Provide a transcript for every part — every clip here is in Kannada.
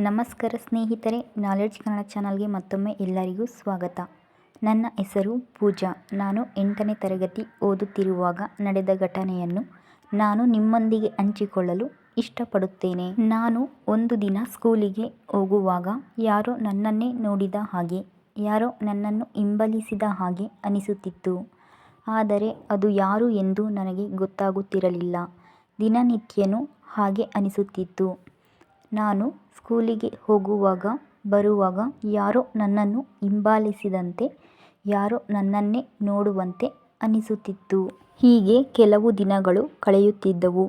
ನಮಸ್ಕಾರ ಸ್ನೇಹಿತರೆ ನಾಲೆಡ್ಜ್ ಕನ್ನಡ ಚಾನಲ್ಗೆ ಮತ್ತೊಮ್ಮೆ ಎಲ್ಲರಿಗೂ ಸ್ವಾಗತ. ನನ್ನ ಹೆಸರು ಪೂಜಾ. ನಾನು ಎಂಟನೇ ತರಗತಿ ಓದುತ್ತಿರುವಾಗ ನಡೆದ ಘಟನೆಯನ್ನು ನಾನು ನಿಮ್ಮೊಂದಿಗೆ ಹಂಚಿಕೊಳ್ಳಲು ಇಷ್ಟಪಡುತ್ತೇನೆ. ನಾನು ಒಂದು ದಿನ ಸ್ಕೂಲಿಗೆ ಹೋಗುವಾಗ ಯಾರೋ ನನ್ನನ್ನೇ ನೋಡಿದ ಹಾಗೆ, ಯಾರೋ ನನ್ನನ್ನು ಹಿಂಬಲಿಸಿದ ಹಾಗೆ ಅನಿಸುತ್ತಿತ್ತು. ಆದರೆ ಅದು ಯಾರು ಎಂದು ನನಗೆ ಗೊತ್ತಾಗುತ್ತಿರಲಿಲ್ಲ. ದಿನನಿತ್ಯನೂ ಹಾಗೆ ಅನಿಸುತ್ತಿತ್ತು. ನಾನು ಸ್ಕೂಲಿಗೆ ಹೋಗುವಾಗ, ಬರುವಾಗ ಯಾರೋ ನನ್ನನ್ನು ಹಿಂಬಾಲಿಸಿದಂತೆ, ಯಾರೋ ನನ್ನನ್ನೇ ನೋಡುವಂತೆ ಅನಿಸುತ್ತಿತ್ತು. ಹೀಗೆ ಕೆಲವು ದಿನಗಳು ಕಳೆಯುತ್ತಿದ್ದವು.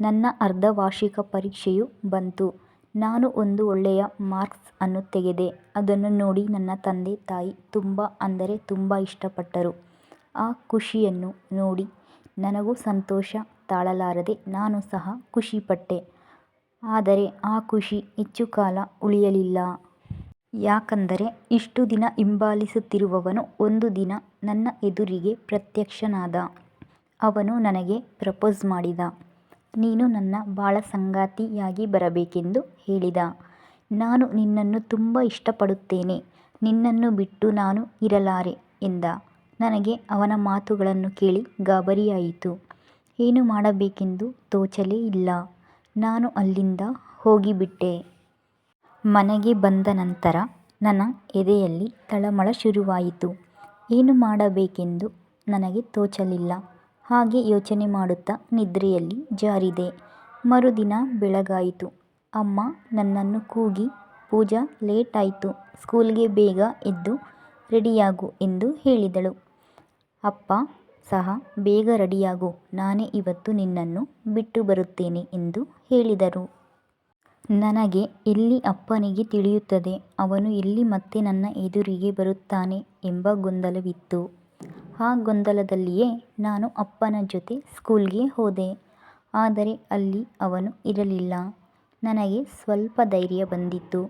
ನನ್ನ ಅರ್ಧವಾರ್ಷಿಕ ಪರೀಕ್ಷೆಯು ಬಂತು. ನಾನು ಒಂದು ಒಳ್ಳೆಯ ಮಾರ್ಕ್ಸ್ ಅನ್ನು ತೆಗೆದೆ. ಅದನ್ನು ನೋಡಿ ನನ್ನ ತಂದೆ, ತಾಯಿ ತುಂಬ ಅಂದರೆ ತುಂಬ ಇಷ್ಟಪಟ್ಟರು. ಆ ಖುಷಿಯನ್ನು ನೋಡಿ ನನಗೂ ಸಂತೋಷ ತಾಳಲಾರದೆ ನಾನು ಸಹ ಖುಷಿಪಟ್ಟೆ. ಆದರೆ ಆ ಖುಷಿ ಹೆಚ್ಚು ಕಾಲ ಉಳಿಯಲಿಲ್ಲ. ಯಾಕಂದರೆ ಇಷ್ಟು ದಿನ ಹಿಂಬಾಲಿಸುತ್ತಿರುವವನು ಒಂದು ದಿನ ನನ್ನ ಎದುರಿಗೆ ಪ್ರತ್ಯಕ್ಷನಾದ. ಅವನು ನನಗೆ ಪ್ರಪೋಸ್ ಮಾಡಿದ. ನೀನು ನನ್ನ ಬಾಳ ಸಂಗಾತಿಯಾಗಿ ಬರಬೇಕೆಂದು ಹೇಳಿದ. ನಾನು ನಿನ್ನನ್ನು ತುಂಬ ಇಷ್ಟಪಡುತ್ತೇನೆ. ನಿನ್ನನ್ನು ಬಿಟ್ಟು ನಾನು ಇರಲಾರೆ ಎಂದ. ನನಗೆ ಅವನ ಮಾತುಗಳನ್ನು ಕೇಳಿ ಗಾಬರಿಯಾಯಿತು. ಏನು ಮಾಡಬೇಕೆಂದು ತೋಚಲೇ ಇಲ್ಲ. ನಾನು ಅಲ್ಲಿಂದ ಹೋಗಿಬಿಟ್ಟೆ. ಮನೆಗೆ ಬಂದ ನಂತರ ನನ್ನ ಎದೆಯಲ್ಲಿ ತಳಮಳ ಶುರುವಾಯಿತು. ಏನು ಮಾಡಬೇಕೆಂದು ನನಗೆ ತೋಚಲಿಲ್ಲ. ಹಾಗೆ ಯೋಚನೆ ಮಾಡುತ್ತಾ ನಿದ್ರೆಯಲ್ಲಿ ಜಾರಿದೆ. ಮರುದಿನ ಬೆಳಗಾಯಿತು. ಅಮ್ಮ ನನ್ನನ್ನು ಕೂಗಿ, ಪೂಜಾ ಲೇಟ್ ಆಯಿತು ಸ್ಕೂಲ್ಗೆ ಬೇಗ ಎದ್ದು ರೆಡಿಯಾಗು ಎಂದು ಹೇಳಿದಳು. ಅಪ್ಪ ಸಹ ಬೇಗ ರೆಡಿಯಾಗು. ನಾನೇ ಇವತ್ತು ನಿನ್ನನ್ನು ಬಿಟ್ಟು ಬರುತ್ತೇನೆ ಎಂದು ಹೇಳಿದರು. ನನಗೆ ಎಲ್ಲಿ ಅಪ್ಪನಿಗೆ ತಿಳಿಯುತ್ತದೆ, ಅವನು ಎಲ್ಲಿ ಮತ್ತೆ ನನ್ನ ಎದುರಿಗೆ ಬರುತ್ತಾನೆ ಎಂಬ ಗೊಂದಲವಿತ್ತು. ಆ ಗೊಂದಲದಲ್ಲಿಯೇ ನಾನು ಅಪ್ಪನ ಜೊತೆ ಸ್ಕೂಲ್ಗೆ ಹೋದೆ. ಆದರೆ ಅಲ್ಲಿ ಅವನು ಇರಲಿಲ್ಲ. ನನಗೆ ಸ್ವಲ್ಪ ಧೈರ್ಯ ಬಂದಿತ್ತು.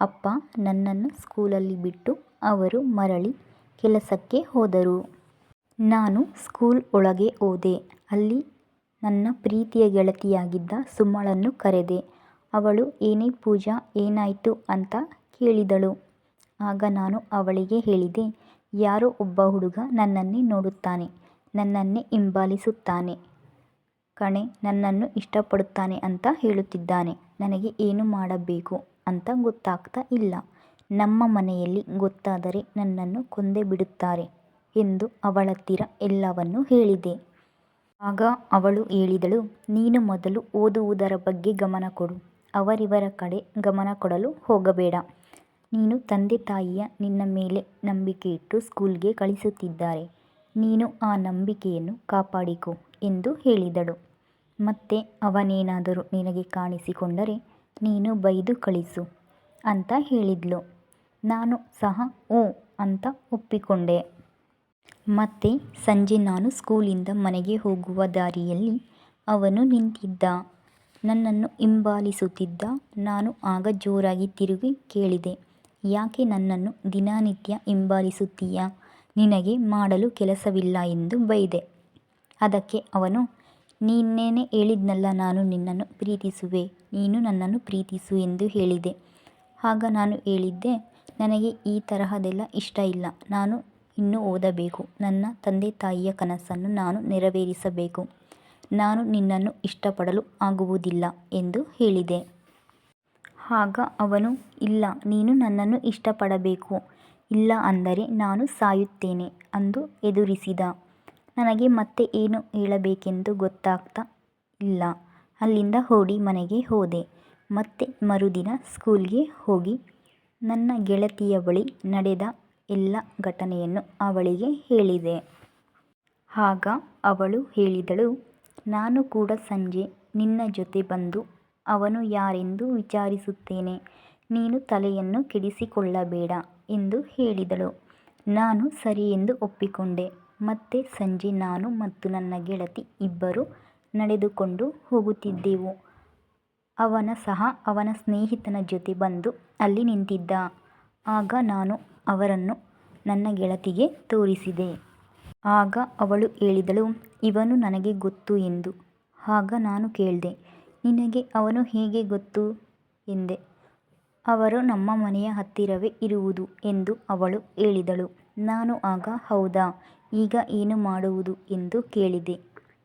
ಅಪ್ಪ ನನ್ನನ್ನು ಸ್ಕೂಲಲ್ಲಿ ಬಿಟ್ಟು ಅವರು ಮರಳಿ ಕೆಲಸಕ್ಕೆ ಹೋದರು. ನಾನು ಸ್ಕೂಲ್ ಒಳಗೆ ಹೋದೆ. ಅಲ್ಲಿ ನನ್ನ ಪ್ರೀತಿಯ ಗೆಳತಿಯಾಗಿದ್ದ ಸುಮ್ಮಳನ್ನು ಕರೆದೆ. ಅವಳು, ಏನೇ ಪೂಜಾ, ಏನಾಯಿತು? ಅಂತ ಕೇಳಿದಳು. ಆಗ ನಾನು ಅವಳಿಗೆ ಹೇಳಿದೆ, ಯಾರೋ ಒಬ್ಬ ಹುಡುಗ ನನ್ನನ್ನೇ ನೋಡುತ್ತಾನೆ, ನನ್ನನ್ನೇ ಹಿಂಬಾಲಿಸುತ್ತಾನೆ. ಕಣೆ, ನನ್ನನ್ನು ಇಷ್ಟಪಡುತ್ತಾನೆ ಅಂತ ಹೇಳುತ್ತಿದ್ದಾನೆ. ನನಗೆ ಏನು ಮಾಡಬೇಕು ಅಂತ ಗೊತ್ತಾಗ್ತಾ ಇಲ್ಲ. ನಮ್ಮ ಮನೆಯಲ್ಲಿ ಗೊತ್ತಾದರೆ ನನ್ನನ್ನು ಕೊಂದೇ ಬಿಡುತ್ತಾರೆ. ಎಂದು ಅವಳತ್ತಿರ ಎಲ್ಲವನ್ನೂ ಹೇಳಿದೆ. ಆಗ ಅವಳು ಹೇಳಿದಳು, ನೀನು ಮೊದಲು ಓದುವುದರ ಬಗ್ಗೆ ಗಮನ ಕೊಡು, ಅವರಿವರ ಕಡೆ ಗಮನ ಕೊಡಲು ಹೋಗಬೇಡ. ನೀನು ತಂದೆ ತಾಯಿಯ ನಿನ್ನ ಮೇಲೆ ನಂಬಿಕೆ ಇಟ್ಟು ಸ್ಕೂಲ್ಗೆ ಕಳಿಸುತ್ತಿದ್ದಾರೆ, ನೀನು ಆ ನಂಬಿಕೆಯನ್ನು ಕಾಪಾಡಿಕೊ ಎಂದು ಹೇಳಿದಳು. ಮತ್ತೆ ಅವನೇನಾದರೂ ನಿನಗೆ ಕಾಣಿಸಿಕೊಂಡರೆ ನೀನು ಬೈದು ಕಳಿಸು ಅಂತ ಹೇಳಿದ್ಲು. ನಾನು ಸಹ ಓ ಅಂತ ಒಪ್ಪಿಕೊಂಡೆ. ಮತ್ತೆ ಸಂಜೆ ನಾನು ಸ್ಕೂಲಿಂದ ಮನೆಗೆ ಹೋಗುವ ದಾರಿಯಲ್ಲಿ ಅವನು ನಿಂತಿದ್ದ. ನನ್ನನ್ನು ಹಿಂಬಾಲಿಸುತ್ತಿದ್ದ ನಾನು ಆಗ ಜೋರಾಗಿ ತಿರುಗಿ ಕೇಳಿದೆ. ಯಾಕೆ ನನ್ನನ್ನು ದಿನನಿತ್ಯ ಹಿಂಬಾಲಿಸುತ್ತೀಯ? ನಿನಗೆ ಮಾಡಲು ಕೆಲಸವಿಲ್ಲ ಎಂದು ಬೈದೆ. ಅದಕ್ಕೆ ಅವನು, ನೀನೇನೇ ಹೇಳಿದ್ನಲ್ಲ ನಾನು ನಿನ್ನನ್ನು ಪ್ರೀತಿಸುವೆ, ನೀನು ನನ್ನನ್ನು ಪ್ರೀತಿಸು ಎಂದು ಹೇಳಿದೆ. ಆಗ ನಾನು ಹೇಳಿದ್ದೆ, ನನಗೆ ಈ ತರಹದೆಲ್ಲ ಇಷ್ಟ ಇಲ್ಲ. ನಾನು ಇನ್ನೂ ಓದಬೇಕು. ನನ್ನ ತಂದೆ ತಾಯಿಯ ಕನಸನ್ನು ನಾನು ನೆರವೇರಿಸಬೇಕು. ನಾನು ನಿನ್ನನ್ನು ಇಷ್ಟಪಡಲು ಆಗುವುದಿಲ್ಲ ಎಂದು ಹೇಳಿದೆ. ಆಗ ಅವನು, ಇಲ್ಲ, ನೀನು ನನ್ನನ್ನು ಇಷ್ಟಪಡಬೇಕು. ಇಲ್ಲ ಅಂದರೆ ನಾನು ಸಾಯುತ್ತೇನೆ ಅಂದು ಎದುರಿಸಿದ. ನನಗೆ ಮತ್ತೆ ಏನು ಹೇಳಬೇಕೆಂದು ಗೊತ್ತಾಗ್ತಾ ಇಲ್ಲ. ಅಲ್ಲಿಂದ ಓಡಿ ಮನೆಗೆ ಹೋದೆ. ಮತ್ತೆ ಮರುದಿನ ಸ್ಕೂಲ್ಗೆ ಹೋಗಿ ನನ್ನ ಗೆಳತಿಯ ಬಳಿ ನಡೆದ ಎಲ್ಲ ಘಟನೆಯನ್ನು ಅವಳಿಗೆ ಹೇಳಿದೆ. ಆಗ ಅವಳು ಹೇಳಿದಳು, ನಾನು ಕೂಡ ಸಂಜೆ ನಿನ್ನ ಜೊತೆ ಬಂದು ಅವನು ಯಾರೆಂದು ವಿಚಾರಿಸುತ್ತೇನೆ. ನೀನು ತಲೆಯನ್ನು ಕೆಡಿಸಿಕೊಳ್ಳಬೇಡ ಎಂದು ಹೇಳಿದಳು. ನಾನು ಸರಿ ಎಂದು ಒಪ್ಪಿಕೊಂಡೆ. ಮತ್ತೆ ಸಂಜೆ ನಾನು ಮತ್ತು ನನ್ನ ಗೆಳತಿ ಇಬ್ಬರು ನಡೆದುಕೊಂಡು ಹೋಗುತ್ತಿದ್ದೆವು. ಅವನ ಸಹ ಅವನ ಸ್ನೇಹಿತನ ಜೊತೆ ಬಂದು ಅಲ್ಲಿ ನಿಂತಿದ್ದ. ಆಗ ನಾನು ಅವರನ್ನು ನನ್ನ ಗೆಳತಿಗೆ ತೋರಿಸಿದೆ. ಆಗ ಅವಳು ಹೇಳಿದಳು, ಇವನು ನನಗೆ ಗೊತ್ತು ಎಂದು. ಆಗ ನಾನು ಕೇಳಿದೆ, ನಿನಗೆ ಅವನು ಹೇಗೆ ಗೊತ್ತು? ಎಂದೆ. ಅವರು ನಮ್ಮ ಮನೆಯ ಹತ್ತಿರವೇ ಇರುವುದು ಎಂದು ಅವಳು ಹೇಳಿದಳು. ನಾನು ಆಗ, ಹೌದಾ, ಈಗ ಏನು ಮಾಡುವುದು? ಎಂದು ಕೇಳಿದೆ.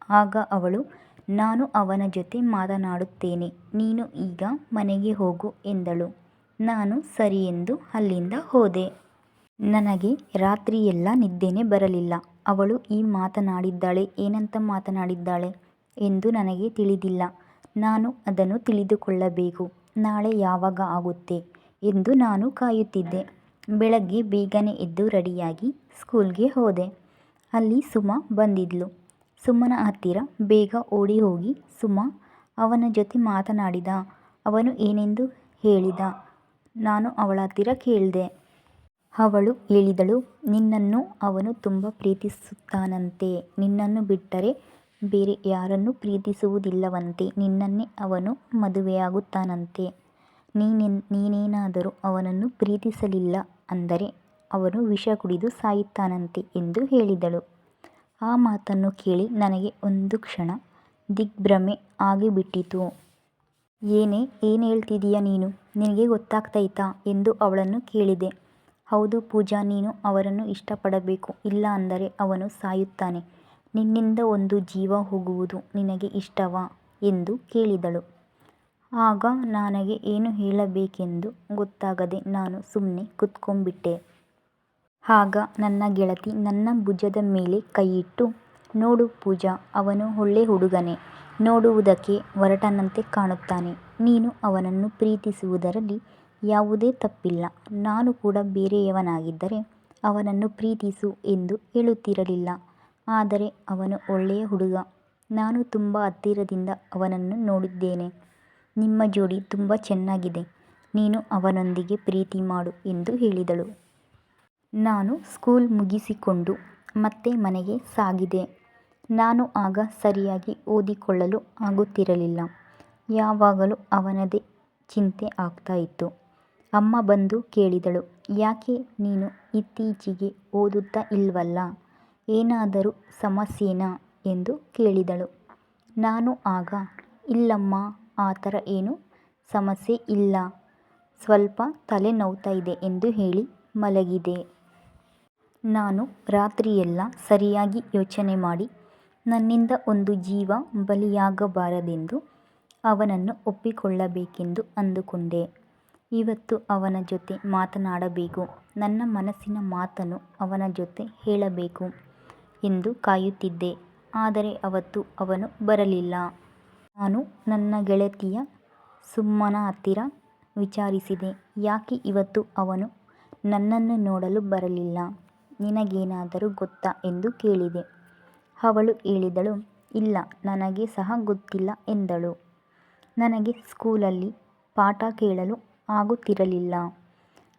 ಆಗ ಅವಳು, ನಾನು ಅವನ ಜೊತೆ ಮಾತನಾಡುತ್ತೇನೆ, ನೀನು ಈಗ ಮನೆಗೆ ಹೋಗು ಎಂದಳು. ನಾನು ಸರಿ ಎಂದು ಅಲ್ಲಿಂದ ಹೋದೆ. ನನಗೆ ರಾತ್ರಿಯೆಲ್ಲ ನಿದ್ದೆನೇ ಬರಲಿಲ್ಲ. ಅವಳು ಈ ಮಾತನಾಡಿದ್ದಾಳೆ, ಏನಂತ ಮಾತನಾಡಿದ್ದಾಳೆ ಎಂದು ನನಗೆ ತಿಳಿದಿಲ್ಲ. ನಾನು ಅದನ್ನು ತಿಳಿದುಕೊಳ್ಳಬೇಕು. ನಾಳೆ ಯಾವಾಗ ಆಗುತ್ತೆ ಎಂದು ನಾನು ಕಾಯುತ್ತಿದ್ದೆ. ಬೆಳಗ್ಗೆ ಬೇಗನೆ ಎದ್ದು ರೆಡಿಯಾಗಿ ಸ್ಕೂಲ್ಗೆ ಹೋದೆ. ಅಲ್ಲಿ ಸುಮ ಬಂದಿದ್ಲು. ಸುಮ್ಮನ ಹತ್ತಿರ ಬೇಗ ಓಡಿ ಹೋಗಿ, ಸುಮ, ಅವನ ಜೊತೆ ಮಾತನಾಡಿದ, ಅವನು ಏನೆಂದು ಹೇಳಿದ? ನಾನು ಅವಳ ಹತ್ತಿರ ಕೇಳಿದೆ. ಅವಳು ಹೇಳಿದಳು, ನಿನ್ನನ್ನು ಅವನು ತುಂಬ ಪ್ರೀತಿಸುತ್ತಾನಂತೆ. ನಿನ್ನನ್ನು ಬಿಟ್ಟರೆ ಬೇರೆ ಯಾರನ್ನು ಪ್ರೀತಿಸುವುದಿಲ್ಲವಂತೆ. ನಿನ್ನನ್ನೇ ಅವನು ಮದುವೆಯಾಗುತ್ತಾನಂತೆ. ನೀನೆನ್, ನೀನೇನಾದರೂ ಅವನನ್ನು ಪ್ರೀತಿಸಲಿಲ್ಲ ಅಂದರೆ ಅವನು ವಿಷ ಕುಡಿದು ಸಾಯುತ್ತಾನಂತೆ ಎಂದು ಹೇಳಿದಳು. ಆ ಮಾತನ್ನು ಕೇಳಿ ನನಗೆ ಒಂದು ಕ್ಷಣ ದಿಗ್ಭ್ರಮೆ ಆಗಿಬಿಟ್ಟಿತು. ಏನೇ, ಏನು ಹೇಳ್ತಿದೀಯ ನೀನು? ನಿನಗೆ ಗೊತ್ತಾಗ್ತೈತಾ ಎಂದು ಅವಳನ್ನು ಕೇಳಿದೆ. ಹೌದು ಪೂಜಾ, ನೀನು ಅವರನ್ನು ಇಷ್ಟಪಡಬೇಕು. ಇಲ್ಲ ಅಂದರೆ ಅವನು ಸಾಯುತ್ತಾನೆ. ನಿನ್ನಿಂದ ಒಂದು ಜೀವ ಹೋಗುವುದು ನಿನಗೆ ಇಷ್ಟವಾ? ಎಂದು ಕೇಳಿದಳು. ಆಗ ನನಗೆ ಏನು ಹೇಳಬೇಕೆಂದು ಗೊತ್ತಾಗದೆ ನಾನು ಸುಮ್ಮನೆ ಕುತ್ಕೊಂಡ್ಬಿಟ್ಟೆ. ಆಗ ನನ್ನ ಗೆಳತಿ ನನ್ನ ಭುಜದ ಮೇಲೆ ಕೈಯಿಟ್ಟು, ನೋಡು ಪೂಜಾ, ಅವನು ಒಳ್ಳೆ ಹುಡುಗನೇ. ನೋಡುವುದಕ್ಕೆ ಒರಟನಂತೆ ಕಾಣುತ್ತಾನೆ. ನೀನು ಅವನನ್ನು ಪ್ರೀತಿಸುವುದರಲ್ಲಿ ಯಾವುದೇ ತಪ್ಪಿಲ್ಲ. ನಾನು ಕೂಡ ಬೇರೆಯವನಾಗಿದ್ದರೆ ಅವನನ್ನು ಪ್ರೀತಿಸು ಎಂದು ಹೇಳುತ್ತಿರಲಿಲ್ಲ. ಆದರೆ ಅವನು ಒಳ್ಳೆಯ ಹುಡುಗ. ನಾನು ತುಂಬ ಹತ್ತಿರದಿಂದ ಅವನನ್ನು ನೋಡಿದ್ದೇನೆ. ನಿಮ್ಮ ಜೋಡಿ ತುಂಬ ಚೆನ್ನಾಗಿದೆ. ನೀನು ಅವನೊಂದಿಗೆ ಪ್ರೀತಿ ಮಾಡು ಎಂದು ಹೇಳಿದಳು. ನಾನು ಸ್ಕೂಲ್ ಮುಗಿಸಿಕೊಂಡು ಮತ್ತೆ ಮನೆಗೆ ಸಾಗಿದೆ. ನಾನು ಆಗ ಸರಿಯಾಗಿ ಓದಿಕೊಳ್ಳಲು ಆಗುತ್ತಿರಲಿಲ್ಲ. ಯಾವಾಗಲೂ ಅವನದೇ ಚಿಂತೆ ಆಗ್ತಾ ಇತ್ತು. ಅಮ್ಮ ಬಂದು ಕೇಳಿದಳು, ಯಾಕೆ ನೀನು ಇತ್ತೀಚೆಗೆ ಓದುತ್ತಾ ಇಲ್ವಲ್ಲ? ಏನಾದರೂ ಸಮಸ್ಯೆನಾ? ಎಂದು ಕೇಳಿದಳು. ನಾನು ಆಗ, ಇಲ್ಲಮ್ಮ, ಆ ಥರ ಏನೂ ಸಮಸ್ಯೆ ಇಲ್ಲ. ಸ್ವಲ್ಪ ತಲೆ ನೋವ್ತಾ ಇದೆ ಎಂದು ಹೇಳಿ ಮಲಗಿದೆ. ನಾನು ರಾತ್ರಿಯೆಲ್ಲ ಸರಿಯಾಗಿ ಯೋಚನೆ ಮಾಡಿ, ನನ್ನಿಂದ ಒಂದು ಜೀವ ಬಲಿಯಾಗಬಾರದೆಂದು ಅವನನ್ನು ಒಪ್ಪಿಕೊಳ್ಳಬೇಕೆಂದು ಅಂದುಕೊಂಡೆ. ಇವತ್ತು ಅವನ ಜೊತೆ ಮಾತನಾಡಬೇಕು. ನನ್ನ ಮನಸ್ಸಿನ ಮಾತನ್ನು ಅವನ ಜೊತೆ ಹೇಳಬೇಕು ಎಂದು ಕಾಯುತ್ತಿದ್ದೆ. ಆದರೆ ಅವತ್ತು ಅವನು ಬರಲಿಲ್ಲ. ನಾನು ನನ್ನ ಗೆಳತಿಯ ಸುಮ್ಮನ ಹತ್ತಿರ ವಿಚಾರಿಸಿದೆ. ಯಾಕೆ ಇವತ್ತು ಅವನು ನನ್ನನ್ನು ನೋಡಲು ಬರಲಿಲ್ಲ? ನಿನಗೇನಾದರೂ ಗೊತ್ತಾ ಎಂದು ಕೇಳಿದೆ. ಅವಳು ಹೇಳಿದಳು, ಇಲ್ಲ, ನನಗೆ ಸಹ ಗೊತ್ತಿಲ್ಲ ಎಂದಳು. ನನಗೆ ಸ್ಕೂಲಲ್ಲಿ ಪಾಠ ಕೇಳಲು ಆಗುತ್ತಿರಲಿಲ್ಲ.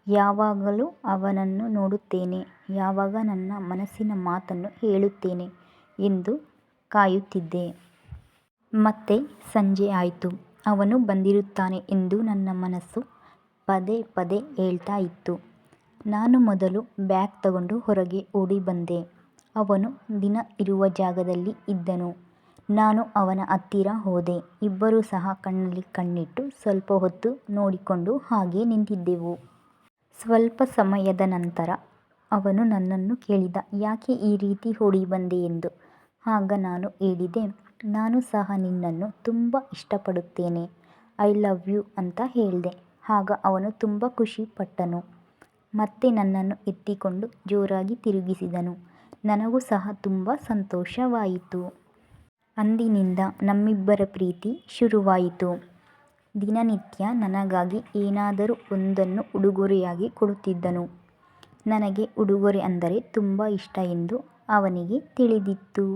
ಯಾವಾಗಲೂ ಅವನನ್ನು ನೋಡುತ್ತೇನೆ, ಯಾವಾಗ ನನ್ನ ಮನಸ್ಸಿನ ಮಾತನ್ನು ಹೇಳುತ್ತೇನೆ ಎಂದು ಕಾಯುತ್ತಿದ್ದೆ. ಮತ್ತೆ ಸಂಜೆ ಆಯಿತು. ಅವನು ಬಂದಿರುತ್ತಾನೆ ಎಂದು ನನ್ನ ಮನಸ್ಸು ಪದೇ ಪದೇ ಹೇಳ್ತಾ ಇತ್ತು. ನಾನು ಮೊದಲು ಬ್ಯಾಗ್ ತಗೊಂಡು ಹೊರಗೆ ಓಡಿ ಬಂದೆ. ಅವನು ದಿನ ಇರುವ ಜಾಗದಲ್ಲಿ ಇದ್ದನು. ನಾನು ಅವನ ಹತ್ತಿರ ಹೋದೆ. ಇಬ್ಬರೂ ಸಹ ಕಣ್ಣಲ್ಲಿ ಕಣ್ಣಿಟ್ಟು ಸ್ವಲ್ಪ ಹೊತ್ತು ನೋಡಿಕೊಂಡು ಹಾಗೆ ನಿಂತಿದ್ದೆವು. ಸ್ವಲ್ಪ ಸಮಯದ ನಂತರ ಅವನು ನನ್ನನ್ನು ಕೇಳಿದ, ಯಾಕೆ ಈ ರೀತಿ ಹೊಡಿ ಬಂದೆ ಎಂದು? ಆಗ ನಾನು ಹೇಳಿದೆ, ನಾನು ಸಹ ನಿನ್ನನ್ನು ತುಂಬ ಇಷ್ಟಪಡುತ್ತೇನೆ. ಐ ಲವ್ ಯು ಅಂತ ಹೇಳಿದೆ. ಆಗ ಅವನು ತುಂಬ ಖುಷಿಪಟ್ಟನು ಮತ್ತೆ ನನ್ನನ್ನು ಎತ್ತಿಕೊಂಡು ಜೋರಾಗಿ ತಿರುಗಿಸಿದನು. ನನಗೂ ಸಹ ತುಂಬ ಸಂತೋಷವಾಯಿತು. ಅಂದಿನಿಂದ ನಮ್ಮಿಬ್ಬರ ಪ್ರೀತಿ ಶುರುವಾಯಿತು. ದಿನನಿತ್ಯ ನನಗಾಗಿ ಏನಾದರೂ ಒಂದನ್ನು ಉಡುಗೊರೆಯಾಗಿ ಕೊಡುತ್ತಿದ್ದನು. ನನಗೆ ಉಡುಗೊರೆ ಅಂದರೆ ತುಂಬ ಇಷ್ಟ ಎಂದು ಅವನಿಗೆ ತಿಳಿದಿತ್ತು.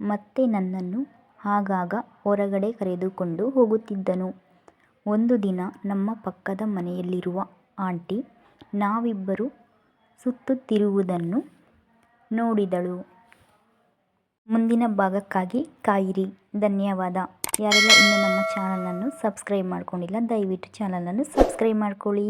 ಮತ್ತೆ ನನ್ನನ್ನು ಆಗಾಗ ಹೊರಗಡೆ ಕರೆದುಕೊಂಡು ಹೋಗುತ್ತಿದ್ದನು. ಒಂದು ದಿನ ನಮ್ಮ ಪಕ್ಕದ ಮನೆಯಲ್ಲಿರುವ ಆಂಟಿ ನಾವಿಬ್ಬರು ಸುತ್ತುತ್ತಿರುವುದನ್ನು ನೋಡಿದಳು. ಮುಂದಿನ ಭಾಗಕ್ಕಾಗಿ ಕಾಯಿರಿ. ಧನ್ಯವಾದ. ಯಾರೆಲ್ಲ ಇನ್ನೂ ನಮ್ಮ ಚಾನಲನ್ನು ಸಬ್ಸ್ಕ್ರೈಬ್ ಮಾಡ್ಕೊಂಡಿಲ್ಲ ದಯವಿಟ್ಟು ಚಾನಲನ್ನು ಸಬ್ಸ್ಕ್ರೈಬ್ ಮಾಡ್ಕೊಳ್ಳಿ.